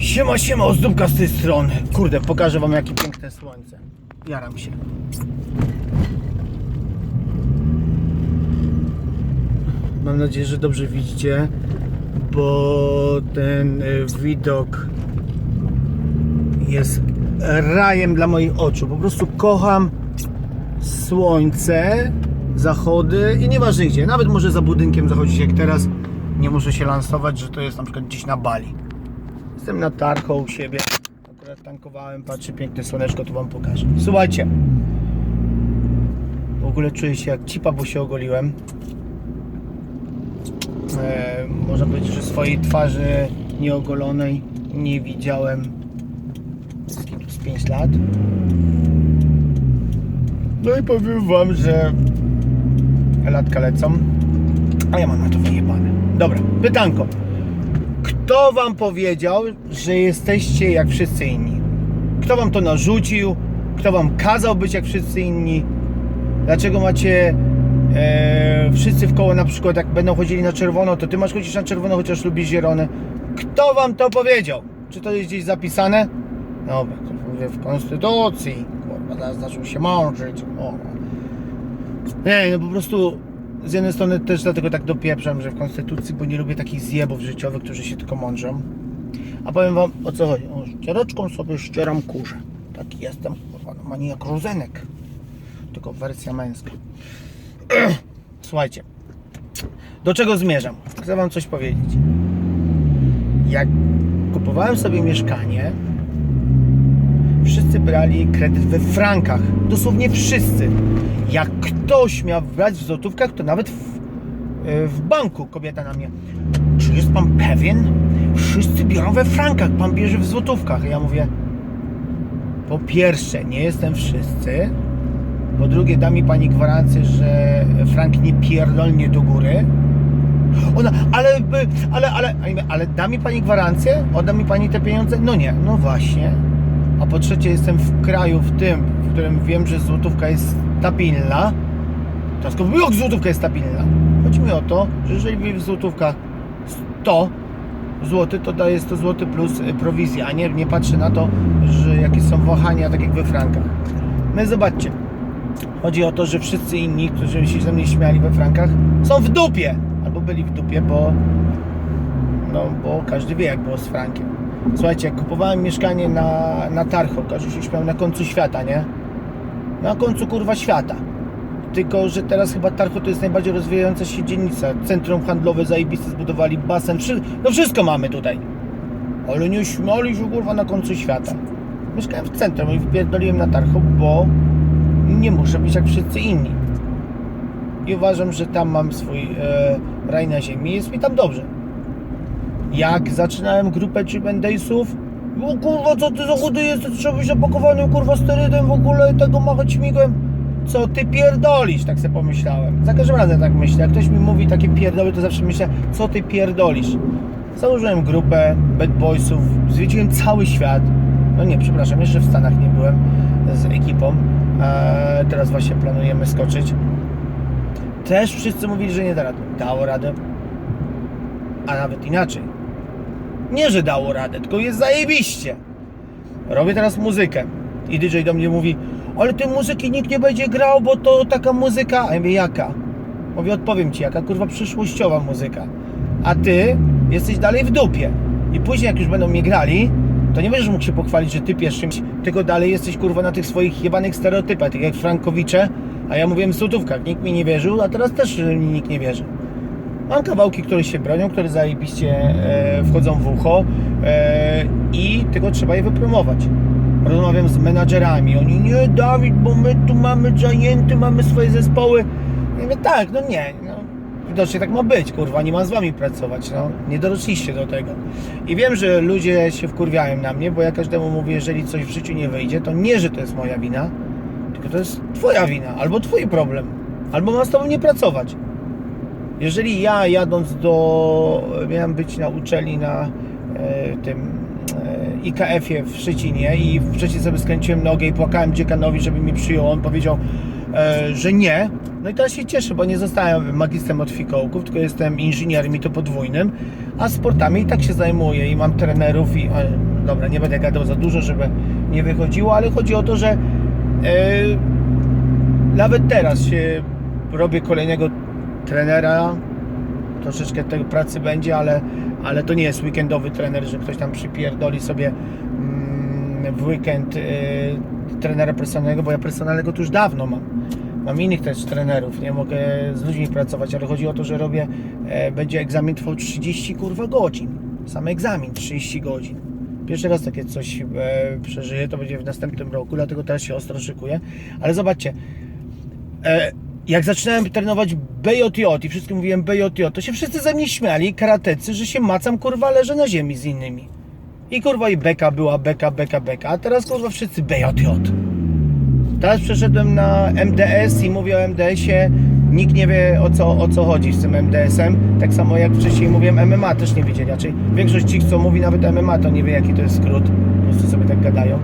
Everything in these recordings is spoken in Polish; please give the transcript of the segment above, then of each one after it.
Siema, siema, ozdóbka z tej strony. Kurde, pokażę wam jakie piękne słońce. Jaram się. Mam nadzieję, że dobrze widzicie, bo ten y, widok jest rajem dla moich oczu. Po prostu kocham słońce, zachody i nieważne gdzie, nawet może za budynkiem zachodzić jak teraz. Nie muszę się lansować, że to jest na przykład gdzieś na Bali. Jestem na tarcho u siebie. Akurat tankowałem, patrzę, piękne słoneczko, to wam pokażę. Słuchajcie. W ogóle czuję się jak cipa, bo się ogoliłem. E, można powiedzieć, że swojej twarzy nieogolonej nie widziałem z 5 lat. No i powiem wam, że latka lecą, a ja mam na to wyjebane. Dobra, pytanko. Kto wam powiedział, że jesteście jak wszyscy inni? Kto wam to narzucił? Kto wam kazał być jak wszyscy inni? Dlaczego macie e, wszyscy w koło na przykład jak będą chodzili na czerwono, to ty masz chodzić na czerwono, chociaż lubisz zielone? Kto wam to powiedział? Czy to jest gdzieś zapisane? Dobra, to mówię w konstytucji. Kurwa, zaczął się mądrzyć. O. Nie, no po prostu z jednej strony też dlatego tak dopieprzam, że w konstytucji, bo nie lubię takich zjebów życiowych, którzy się tylko mądrzą. A powiem wam o co chodzi. O, ściereczką sobie ścieram kurze. Taki jestem, kurwa, no, maniak Rozenek. Tylko wersja męska. Słuchajcie, do czego zmierzam? Chcę wam coś powiedzieć. Jak kupowałem sobie mieszkanie, wszyscy brali kredyt we frankach. Dosłownie wszyscy. Jak ktoś miał brać w złotówkach, to nawet w, e, w banku kobieta na mnie. Czy jest pan pewien? Wszyscy biorą we frankach, pan bierze w złotówkach. Ja mówię, po pierwsze, nie jestem wszyscy. Po drugie, da mi pani gwarancję, że frank nie pierdolnie do góry. Ona, ale, by- ale, ale, ale, ale da mi pani gwarancję? Odda mi pani te pieniądze? No nie, no właśnie. A po trzecie, jestem w kraju w tym, w którym wiem, że złotówka jest stabilna. Teraz tylko jak złotówka jest stabilna? Chodzi mi o to, że jeżeli w złotówkach 100 zł, to daje 100 zł plus y, prowizja, a nie, nie patrzę na to, że jakie są wahania, tak jak we frankach. No zobaczcie. Chodzi o to, że wszyscy inni, którzy się ze mnie śmiali we frankach, są w dupie! Albo byli w dupie, bo no, bo każdy wie, jak było z frankiem. Słuchajcie, jak kupowałem mieszkanie na, na Tarcho, każdy się śmiał na końcu świata, nie? Na końcu kurwa świata. Tylko, że teraz chyba Tarcho to jest najbardziej rozwijająca się dzielnica. Centrum handlowe zajebiste zbudowali, basen, wszy... no wszystko mamy tutaj. Ale nie śmiali się kurwa na końcu świata. Mieszkałem w centrum i wypierdoliłem na Tarcho, bo nie muszę być jak wszyscy inni. I uważam, że tam mam swój e, raj na ziemi. Jest mi tam dobrze. Jak zaczynałem grupę Chip o kurwa, co ty za chudy jesteś, trzeba być napakowany kurwa sterydem w ogóle tego machać śmigłem. Co ty pierdolisz, tak sobie pomyślałem. Za każdym razem tak myślę. Jak ktoś mi mówi takie pierdoły, to zawsze myślę, co ty pierdolisz. Założyłem grupę Bad Boysów, zwiedziłem cały świat. No nie, przepraszam, jeszcze w Stanach nie byłem z ekipą. Eee, teraz właśnie planujemy skoczyć. Też wszyscy mówili, że nie da rady. Dało radę. A nawet inaczej. Nie, że dało radę, tylko jest zajebiście. Robię teraz muzykę. I DJ do mnie mówi, ale tej muzyki nikt nie będzie grał, bo to taka muzyka. A ja mówię, jaka? Mówię, odpowiem ci, jaka kurwa przyszłościowa muzyka. A ty jesteś dalej w dupie. I później jak już będą mnie grali, to nie będziesz mógł się pochwalić, że ty pierwszym, tylko dalej jesteś kurwa na tych swoich jebanych stereotypach, tak jak Frankowicze, a ja mówiłem w. Nikt mi nie wierzył, a teraz też mi nikt nie wierzy. Mam kawałki, które się bronią, które zajebiście e, wchodzą w ucho e, i tego trzeba je wypromować. Rozmawiam z menadżerami, oni nie Dawid, bo my tu mamy zajęty, mamy swoje zespoły. Ja mówię, tak, no nie, no, widocznie tak ma być, kurwa, nie ma z wami pracować, no, nie dorośliście do tego. I wiem, że ludzie się wkurwiają na mnie, bo ja każdemu mówię, jeżeli coś w życiu nie wyjdzie, to nie, że to jest moja wina, tylko to jest twoja wina, albo twój problem, albo mam z tobą nie pracować. Jeżeli ja jadąc do, miałem być na uczelni na e, tym e, IKF-ie w Szczecinie i wcześniej sobie skręciłem nogę i płakałem dziekanowi, żeby mi przyjął, on powiedział, e, że nie, No i teraz się cieszę, bo nie zostałem magistrem od fikołków, tylko jestem inżynierem i to podwójnym, a sportami i tak się zajmuję i mam trenerów i... Dobra, nie będę gadał za dużo, żeby nie wychodziło, ale chodzi o to, że nawet teraz się robię kolejnego trenera, troszeczkę tej pracy będzie, ale, ale to nie jest weekendowy trener, że ktoś tam przypierdoli sobie mm, w weekend y, trenera personalnego, bo ja personalnego tu już dawno mam. Mam innych też trenerów, nie mogę z ludźmi pracować, ale chodzi o to, że robię, e, będzie egzamin trwał 30 kurwa godzin. Sam egzamin 30 godzin. Pierwszy raz takie coś e, przeżyję, to będzie w następnym roku, dlatego teraz się ostro szykuję. Ale zobaczcie, e, jak zaczynałem trenować BJJ i wszystkim mówiłem BJJ, to się wszyscy ze mnie śmiali, karatecy, że się macam, kurwa, leżę na ziemi z innymi. I kurwa i beka była, beka, beka, beka, a teraz kurwa wszyscy BJJ. Teraz przeszedłem na MDS i mówię o MDS-ie, nikt nie wie o co, o co chodzi z tym MDS-em, tak samo jak wcześniej mówiłem MMA, też nie wiedzieli, raczej większość ci, co mówi nawet MMA, to nie wie jaki to jest skrót, po prostu sobie tak gadają.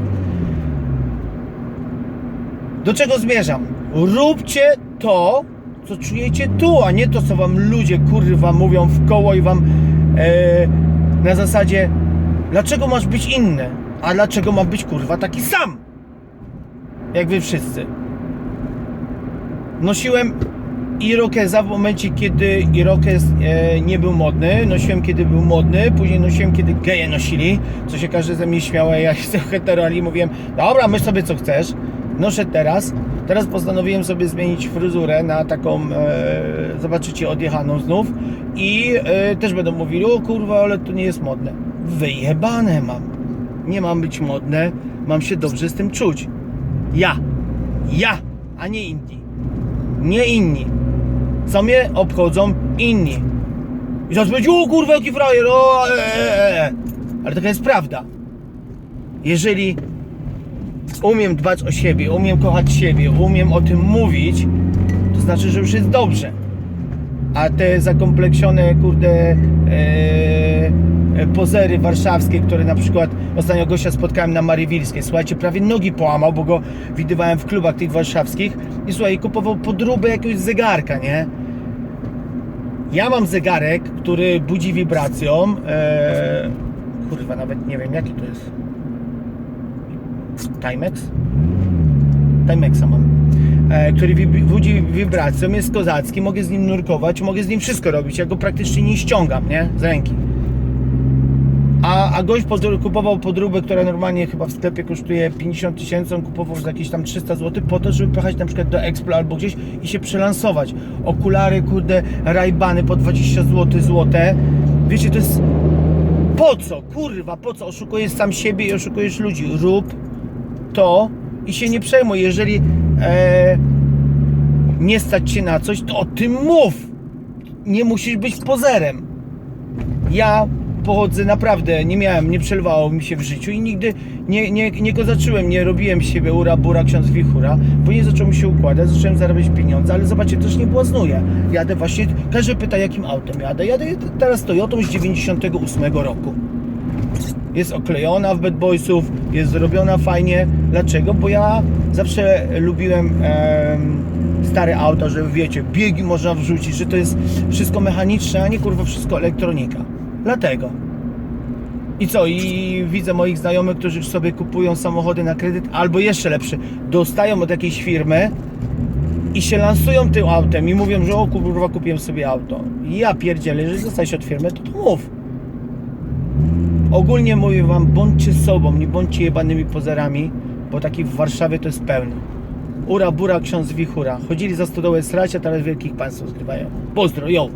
Do czego zmierzam? Róbcie to, co czujecie tu, a nie to, co wam ludzie kurwa mówią w koło i wam e, na zasadzie dlaczego masz być inny, a dlaczego ma być kurwa taki sam? Jak wy wszyscy. Nosiłem Irokeza w momencie, kiedy Irokez e, nie był modny. Nosiłem, kiedy był modny. Później nosiłem, kiedy geje nosili. Co się każdy ze mnie śmiał, a ja jestem hetero, ale mówiłem, dobra, myśl sobie co chcesz. Noszę teraz. Teraz postanowiłem sobie zmienić fryzurę na taką, e, zobaczycie, odjechaną znów. I e, też będą mówili, o kurwa, ale to nie jest modne. Wyjebane mam. Nie mam być modne, mam się dobrze z tym czuć. Ja. Ja, a nie inni. Nie inni. Co mnie obchodzą inni. I zaraz będzie, o kurwa, jaki frajer, o, e, e, e. Ale taka jest prawda. Jeżeli umiem dbać o siebie, umiem kochać siebie, umiem o tym mówić, to znaczy, że już jest dobrze. A te zakompleksione, kurde, e, e, pozery warszawskie, które na przykład ostatnio gościa spotkałem na Mariwilskiej, słuchajcie, prawie nogi połamał, bo go widywałem w klubach tych warszawskich i słuchaj, kupował podróbę jakiegoś zegarka, nie? Ja mam zegarek, który budzi wibracją, e, kurwa, nawet nie wiem jaki to jest. Timex? Timexa mam. E, który budzi wibracją, jest kozacki, mogę z nim nurkować, mogę z nim wszystko robić. Ja go praktycznie nie ściągam, nie? Z ręki. A, a gość kupował podróbę, która normalnie chyba w sklepie kosztuje 50 tysięcy, on kupował za jakieś tam 300 zł po to, żeby pojechać na przykład do Explo albo gdzieś i się przelansować. Okulary, kurde, rajbany po 20 zł, złote. Wiecie, to jest... Po co? Kurwa, po co? Oszukujesz sam siebie i oszukujesz ludzi. Rób to i się nie przejmuj. Jeżeli e, nie stać się na coś, to o tym mów. Nie musisz być pozerem. Ja pochodzę naprawdę, nie miałem, nie przelewało mi się w życiu i nigdy nie, nie, nie kozaczyłem, nie robiłem siebie ura, bura, ksiądz wichura. Później zaczął mi się układać, zacząłem zarabiać pieniądze, ale zobaczcie, też nie błaznuję. Jadę właśnie, każdy pyta jakim autem jadę. Jadę teraz Toyotą z 98 roku. Jest oklejona w Bad Boysów, jest zrobiona fajnie. Dlaczego? Bo ja zawsze lubiłem em, stare auta, że wiecie, biegi można wrzucić, że to jest wszystko mechaniczne, a nie kurwa wszystko elektronika. Dlatego. I co? I widzę moich znajomych, którzy sobie kupują samochody na kredyt, albo jeszcze lepszy, dostają od jakiejś firmy i się lansują tym autem i mówią, że o kurwa kupiłem sobie auto. I ja pierdzielę, jeżeli dostajesz od firmy, to, to mów. Ogólnie mówię wam, bądźcie sobą, nie bądźcie jebanymi pozerami, bo takich w Warszawie to jest pełno. Ura, bura, ksiądz wichura. Chodzili za stodołę srać, a teraz wielkich państw zgrywają. Pozdro, yo!